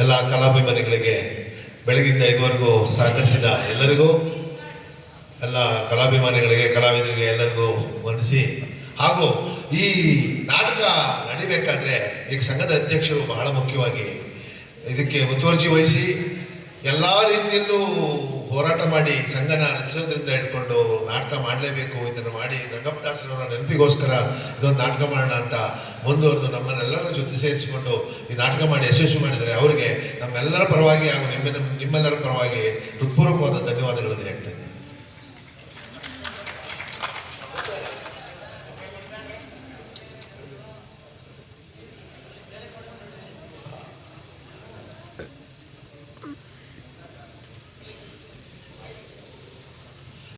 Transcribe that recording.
ಎಲ್ಲ ಕಲಾಭಿಮಾನಿಗಳಿಗೆ ಬೆಳಗಿಂದ ಇದುವರೆಗೂ ಸಹಕರಿಸಿದ ಎಲ್ಲರಿಗೂ, ಎಲ್ಲ ಕಲಾಭಿಮಾನಿಗಳಿಗೆ, ಕಲಾವಿದರಿಗೆ ಎಲ್ಲರಿಗೂ ವಂದಿಸಿ. ಹಾಗೂ ಈ ನಾಟಕ ನಡಿಬೇಕಾದ್ರೆ ಈಗ ಸಂಘದ ಅಧ್ಯಕ್ಷರು ಬಹಳ ಮುಖ್ಯವಾಗಿ ಇದಕ್ಕೆ ಮುತುವರ್ಜಿ ವಹಿಸಿ ಎಲ್ಲ ರೀತಿಯಲ್ಲೂ ಹೋರಾಟ ಮಾಡಿ ಸಂಘನ ರಚಿಸೋದ್ರಿಂದ ಹಿಡ್ಕೊಂಡು ನಾಟಕ ಮಾಡಲೇಬೇಕು, ಇದನ್ನು ಮಾಡಿ ರಂಗಪ್ಪದಾಸರವರ ನೆನಪಿಗೋಸ್ಕರ ಇದೊಂದು ನಾಟಕ ಮಾಡೋಣ ಅಂತ ಮುಂದುವರೆದು ನಮ್ಮನ್ನೆಲ್ಲರ ಜೊತೆ ಸೇರಿಸಿಕೊಂಡು ಈ ನಾಟಕ ಮಾಡಿ ಯಶಸ್ವಿ ಮಾಡಿದರೆ ಅವರಿಗೆ ನಮ್ಮೆಲ್ಲರ ಪರವಾಗಿ ಹಾಗೂ ನಿಮ್ಮ, ನಿಮ್ಮೆಲ್ಲರ ಪರವಾಗಿ ಹೃತ್ಪೂರ್ವಕವಾದ ಧನ್ಯವಾದಗಳನ್ನು ಹೇಳ್ತೇನೆ